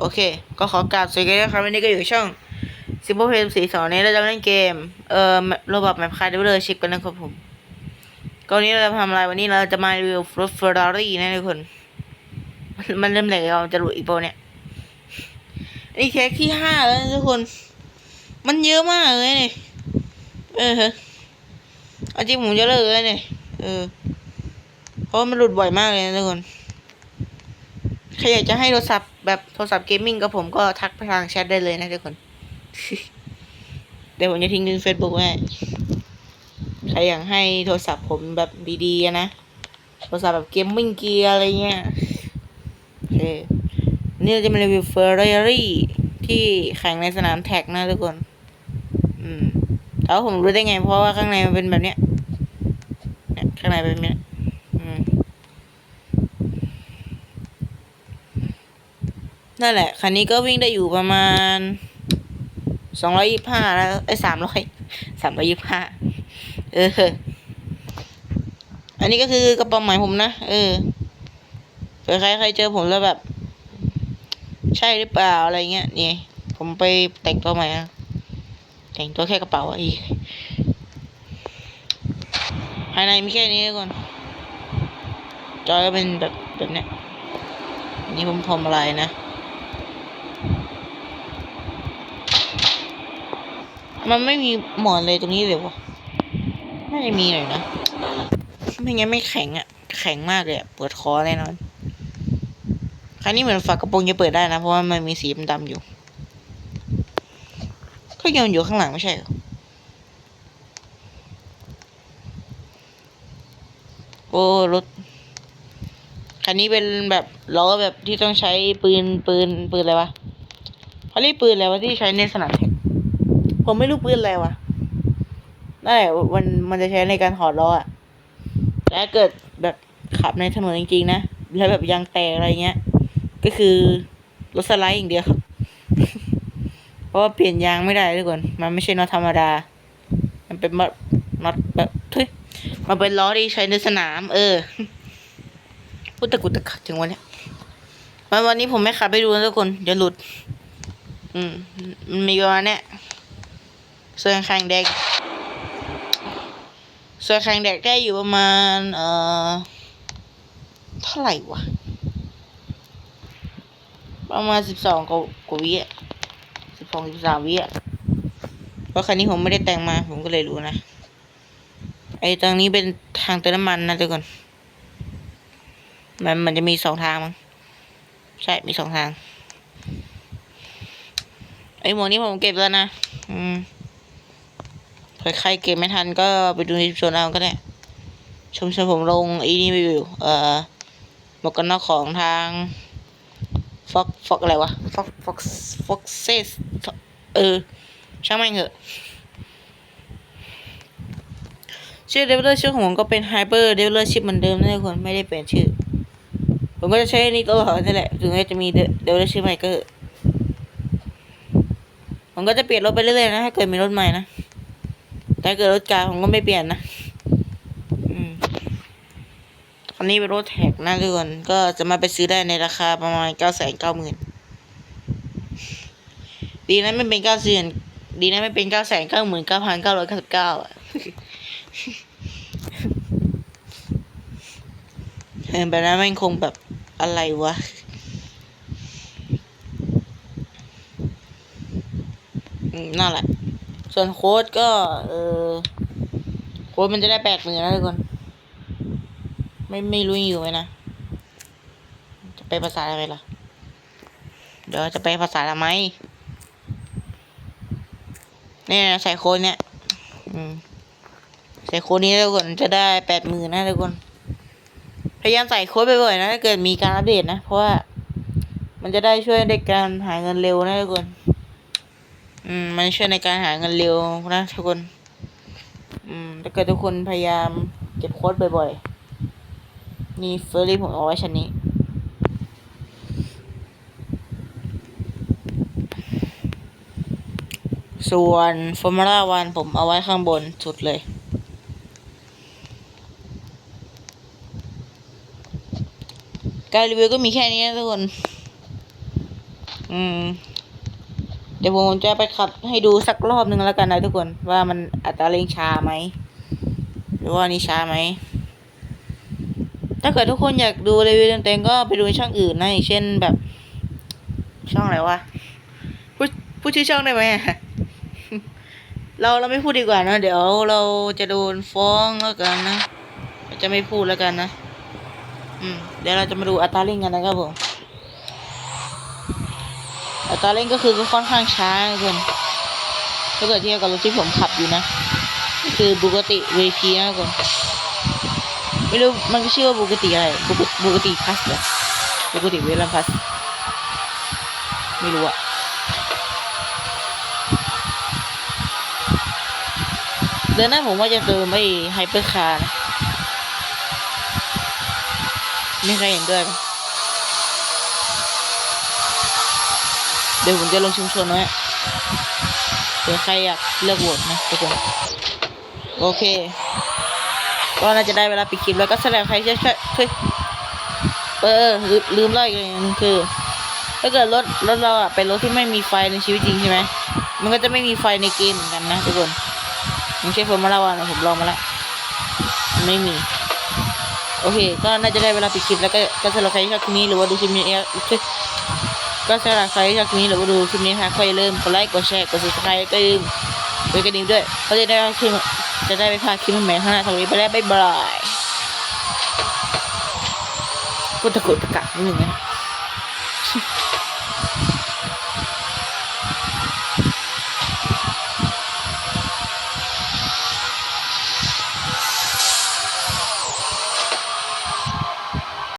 โอเค ก็ขอกราบสวัสดีนะครับวันนี้ก็อยู่ช่อง Simple Play สีสองนี้เราจะเล่นเกม เอ่อโรบอทแมปคาร์ดิวเลอร์ชิปกันนะครับผมก็วันนี้เราจะทำอะไรวันนี้เราจะมารีวิวรถเฟอร์รารี่นะทุกคน มันมันเริ่มแหลกเราจะหลุดอีกโปรเนี่ยนี่แค่ที่ห้าแล้วนะทุกคน มันเยอะมากเลยเนี่ยเออเอาจริงผมจะเลิกเลยเนี่ยเออเพราะมันหลุดบ่อยมากเลยนะทุกคนใครอยากจะให้โทรศัพท์ แบบโทรศัพท์เกมมิ่งกับผมก็ทักไปทางแชทได้เลยนะทุกคนเดี๋ยวผมจะทิ้งลิงก์เฟซบุ๊กไว้ใครอยากให้โทรศัพท์ผมแบบดีๆนะ โทรศัพท์แบบเกมมิ่งเกียร์อะไรเงี้ยโอเคนี่เราจะมารีวิวเฟอร์รารี่ที่แข่งในสนามแท็กนะทุกคน อืมแต่ว่าผมรู้ได้ไง เพราะว่าข้างในมันเป็นแบบเนี้ยข้างในเป็นแบบนี้ยอืม นั่นแหละ คันนี้ก็วิ่งได้อยู่ประมาณสองร้อยี่ห้าแล้วไอ้สามร้อยสามร้อยยี่ห้าเออ อันนี้ก็คือกระเป๋าใหม่ผมนะ เออเผื่อใครใครเจอผมแล้วแบบ ใช่หรือเปล่าอะไรเงี้ยนี่ผมไปแต่งตัวใหม่นะแต่งตัวแค่กระเป๋าอีกภายในมีแค่นี้ทุกคนจอยก็เป็นแบบแบบเนี้ยอันนี่ผมพรมอะไรนะ มันไม่มีหมอนเลยตรงนี้เลยวะน่าจะมีหน่อยนะ ไม่งั้นไม่แข็งอะ่ะแข็งมากเลยอะปวดคอแน่นอน ครั้นี้เหมือนฝากระโปรงจะเปิดได้นะ เพราะว่ามันมีสีดำอยู่ ก็ยังอยู่ข้างหลังไม่ใช่หรอโอ้รถ คันนี้เป็นแบบล้อแบบที่ต้องใช้ปืนปืนปืนอะไรวะเขาเรียกปืนอะไรวะที่ใช้ในสนามแข่ง ผมไม่รู้ปืนอะไรวะนั่นแหละมันมันจะใช้ในการถอดล้ออะแต่ถ้าเกิดแบบขับในถนนจริงๆนะแล้วแบบยางแตกอะไรเงี้ย ก็คือรถสไลด์อย่างเดียวเพราะว่าเปลี่ยนยางไม่ได้ทุกคนมันไม่ใช่น็อตธรรมดา มันเป็นน็อตน็อตแบบทุยมันเป็นล้อที่ใช้ในสนาม เออพูดตะกุตะกักถึงวันนี้วันวันนี้ผมไม่ขับไปดูนะทุกคนเดี๋ยวหลุด อืมมันมีประมาณเนี้ย ส่วนแข่งเด็ก ส่วนแข่งเด็กได้อยู่ประมาณ เอ่อ เท่าไหร่วะ ประมาณสิบสองกว่ากว่าวิอะสิบสองสิบสามวิอะเพราะคันนี้ผมไม่ได้แต่งมา ผมก็เลยรู้นะ ไอ้ตรงนี้เป็นทางเติมน้ำมันนะทุกคน มันมันจะมีสองทางมั้ง ใช่ มีสองทาง ไอ้หมวกนี้ผมเก็บแล้วนะ อืม ใครเก็บไม่ทันก็ไปดูในชวนเอาก็ได้ ชมชมผมลงอีนี่ไปอยู่ เอ่อหมวกกันน็อกของทางฟ็อกฟ็อกอะไรวะฟ็อกฟ็อกฟ็อกเซสเออ ช่างแม่งเหอะชื่อเดเวลเลอร์ชื่อของผมก็เป็นไฮเปอร์เดเวลเลอร์ชิพเหมือนเดิมนะทุกคนไม่ได้เปลี่ยนชื่อ ผมก็จะใช้อันนี้ตลอดนี่แหละ ถึงแม้จะมีเดเวลเลอร์ชิพใหม่ก็ผมก็จะเปลี่ยนรถไปเรื่อยๆนะถ้าเกิดมีรถใหม่นะ ถ้าเกิดรถกาผมก็ไม่เปลี่ยนนะอืมคันนี้เป็นรถแท็กนะทุกคนก็จะมาไปซื้อได้ในราคาประมาณเก้าแสนเก้าหมื่นดีนะไม่เป็นเก้าแสนดีนะไม่เป็นเก้าแสนเก้าหมื่นเก้าพันเก้าร้อยเก้าสิบเก้าอะเออแบบนั้นมันคงแบบอะไรวะอืมนั่นแหละ ส่วนโค้ดก็เออโค้ดมันจะได้แปดหมื่นนะทุกคน ไม่ไม่รู้อยู่ไหมนะ จะไปภาษาอะไรล่ะ เดี๋ยวจะไปภาษาทำไมเนี่ยใส่โค้ดเนี่ยใส่โค้ดนี้ทุกคนจะได้แปดหมื่นนะทุกคน พยายามใส่โค้ดไปบ่อยนะถ้าเกิดมีการอัปเดตนะ เพราะว่ามันจะได้ช่วยในการหาเงินเร็วนะทุกคน อืมมันช่วยในการหาเงินเร็วนะทุกคน อืมถ้าเกิดทุกคนพยายามเก็บโค้ดบ่อยๆ นี่เฟอร์รี่ผมเอาไว้ชั้นนี้ส่วนฟอร์มูล่าวันผมเอาไว้ข้างบนสุดเลย การรีวิวก็มีแค่นี้นะทุกคน อืม เดี๋ยวผมจะไปขับให้ดูสักรอบหนึ่งแล้วกันนะทุกคนว่ามันอัตราเร่งช้าไหมหรือว่านี่ช้าไหมถ้าเกิดทุกคนอยากดูรีวิวเต็มๆก็ไปดูช่องอื่นนะอย่างเช่นแบบ ช่องอะไรวะพูดพูดชื่อช่องได้ไหมเราเราไม่พูดดีกว่านะเดี๋ยวเราจะโดนฟ้องแล้วกันนะจะไม่พูดแล้วกันนะ อืม เดี๋ยวเราจะมาดูอัตราเร่งกันนะครับผม อัตราเร่งก็คือก็ค่อนข้างช้าทุกคนถ้าเกิดเทียบกับรถที่ผมขับอยู่นะคือบุกติเวทีนะทุกคนไม่รู้มันชื่อว่าบุกติอะไรบุกบุกติพัสเหรอบุกติเวลัมพัสไม่รู้อะเดือนหน้าผมว่าจะเติมไอ้ไฮเปอร์คาร์นะมีใครเห็นด้วยไหม ดี๋ยวผมจะลงชุมชนไว้เผื่อใครอยากเลือกโหวตนะทุกคนโอเค ก็น่าจะได้เวลาปิดคลิปแล้วก็แสดงใครช่วยช่วยช่วยเออลืมลืมเล่าอีกอย่างนึงคือ ถ้าเกิดรถรถเราอะเป็นรถที่ไม่มีไฟในชีวิตจริงใช่ไหมมันก็จะไม่มีไฟในเกมเหมือนกันนะทุกคนผมใช้ผมมาแล้ววันผมลองมาแล้วไม่มี โอเค ก็น่าจะได้เวลาปิดคลิปแล้วก็ก็สำหรับใครที่ชอบคลิปนี้หรือว่าดูคลิปนี้เอง ก็สำหรับใครที่ชอบคลิปนี้หรือว่าดูคลิปนี้นะคะก็อย่าลืมกดไลค์กดแชร์กด subscribe ก็อย่าลืมกดกระดิ่งด้วยก็จะได้คลิปจะได้ไม่พลาดคลิปใหม่ๆข้างหน้าสวัสดีไปแล้วบ๊ายบายพุทธกุฎกะนิดนึงนะ